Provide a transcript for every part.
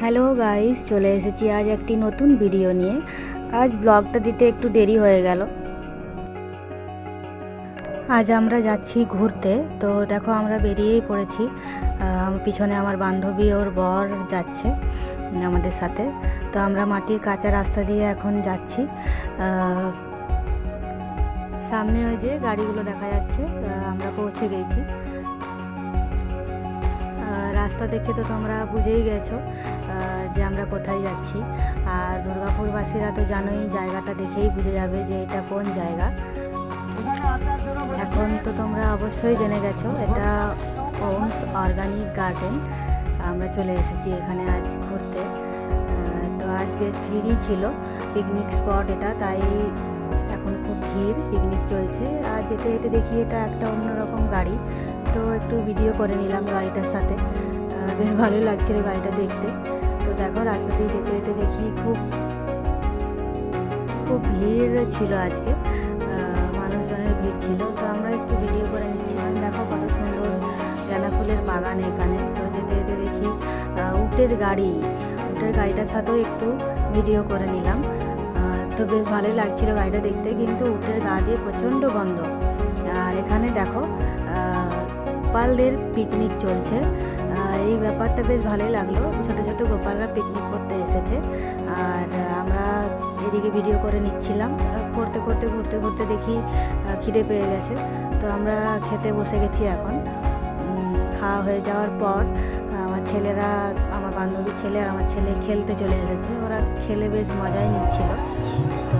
Hello guys, চলে এসেছি আজ একটি নতুন ভিডিও নিয়ে। আজ ব্লগটা দিতে একটু দেরি হয়ে গেল। আজ আমরা যাচ্ছি ঘুরতে। তো দেখো, আমরা বেরিয়েই পড়েছি। পিছনে আমার বান্ধবী, ওর বর যাচ্ছে আমাদের সাথে। তো আমরা মাটির কাঁচা রাস্তা দিয়ে এখন যাচ্ছি। সামনে ওই যে গাড়িগুলো দেখা যাচ্ছে। আমরা পৌঁছে গেছি। রাস্তা দেখে তো তোমরা বুঝেই গেছো যে আমরা কোথায় যাচ্ছি। আর দুর্গাপুরবাসীরা তো জানোই, জায়গাটা দেখেই বুঝে যাবে যে এটা কোন জায়গা। এখন তো তোমরা অবশ্যই জেনে গেছো, এটা ওমস অর্গানিক গার্ডেন। আমরা চলে এসেছি এখানে আজ ঘুরতে। তো আজ বেশ ভিড়ই ছিল পিকনিক স্পট এটা, তাই এখন খুব ভিড় পিকনিক চলছে। আর যেতে যেতে দেখি এটা একটা অন্যরকম গাড়ি। তো একটু ভিডিও করে নিলাম গাড়িটার সাথে। বেশ ভালো লাগছিল গাড়িটা দেখতে। তো দেখো রাস্তা দিয়ে যেতে যেতে দেখি খুব খুব ভিড় ছিল আজকে। মানুষজনের ভিড় ছিল। তো আমরা একটু ভিডিও করে নিচ্ছিলাম। দেখো কত সুন্দর গাঁদা ফুলের বাগান এখানে। তো যেতে যেতে দেখি উটের গাড়ি। উটের গাড়িটার সাথেও একটু ভিডিও করে নিলাম। তো বেশ ভালোই লাগছিল গাড়িটা দেখতে। কিন্তু উটের গা দিয়ে প্রচণ্ড গন্ধ। আর এখানে দেখো আহ, গোপালদের পিকনিক চলছে। এই ব্যাপারটা বেশ ভালোই লাগল। ছোট ছোট গোপালরা পিকনিক করতে এসেছে। আর আমরা এদিকে ভিডিও করে নিচ্ছিলাম। করতে করতে ঘুরতে ঘুরতে দেখি খিদে পেয়ে গেছে। তো আমরা খেতে বসে গেছি এখন। খাওয়া হয়ে যাওয়ার পর, আমার ছেলেরা, আমার বান্ধবীর ছেলে আর আমার ছেলে খেলতে চলে এসেছে। ওরা খেলে বেশ মজাই নিচ্ছিল। তো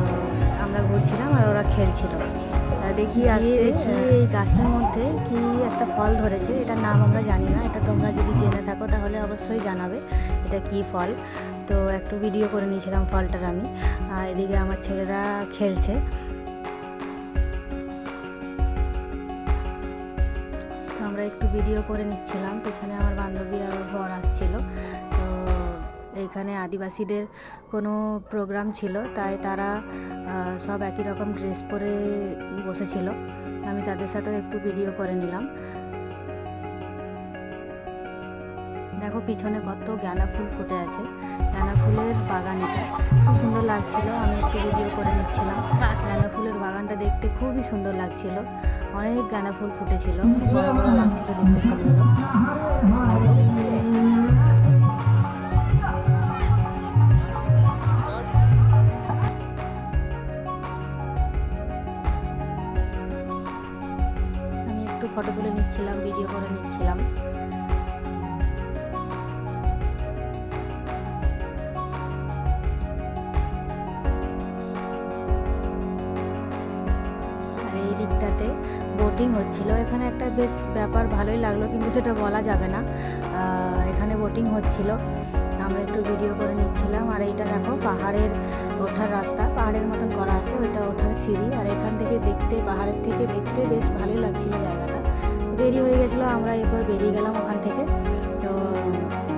আমরা ঘুরছিলাম আর ওরা খেলছিল। দেখি আজকে দেখি এই গাছটার মধ্যে কি একটা ফল ধরেছে এটার নাম আমরা জানি না এটা তোমরা যদি জেনে থাকো তাহলে অবশ্যই জানাবে এটা কি ফল। তো একটু ভিডিও করে নিয়েছিলাম ফলটার আমি আর এদিকে আমার ছেলেরা খেলছে। আমরা একটু ভিডিও করে নিচ্ছিলাম পেছনে আমার বান্ধবী আর বর আসছিল তো এইখানে আদিবাসীদের কোনো প্রোগ্রাম ছিল, তাই তারা সব একই রকম ড্রেস পরে বসেছিল। আমি তাদের সাথেও একটু ভিডিও করে নিলাম। দেখো পিছনে কত গাঁদা ফুল ফুটে আছে। গাঁদা ফুলের বাগান এটা খুব সুন্দর লাগছিল, আমি একটু ভিডিও করে নিচ্ছিলাম। গাঁদা ফুলের বাগানটা দেখতে খুবই সুন্দর লাগছিল, অনেক গাঁদা ফুল ফুটেছিল, খুব বড় লাগছিল দেখতে ফুলগুলো ফটো তুলে নিচ্ছিলাম ভিডিও করে নিচ্ছিলাম। আর এই দিকটাতে বোটিং হচ্ছিল। এখানে একটা বেশ ব্যাপার ভালোই লাগল, কিন্তু সেটা বলা যাবে না। এখানে বোটিং হচ্ছিল। আমরা একটু ভিডিও করে নিচ্ছিলাম। আর এইটা দেখো, পাহাড়ের ওঠার রাস্তা। পাহাড়ের মতন করা আছে, ওইটা ওঠার সিঁড়ি। দেখতে পাহাড়ের থেকে দেখতে বেশ ভালোই লাগছিল জায়গাটা। দেরি হয়ে গেছিল, আমরা এরপর বেরিয়ে গেলাম ওখান থেকে। তো,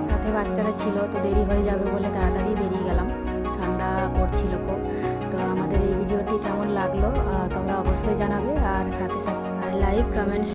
সাথে বাচ্চারা ছিল, তো দেরি হয়ে যাবে বলে তাড়াতাড়ি বেরিয়ে গেলাম। ঠান্ডা পড়ছিল খুব। তো আমাদের এই ভিডিওটি কেমন লাগল তোমরা অবশ্যই জানাবে। আর সাথে সাথে লাইক কমেন্টস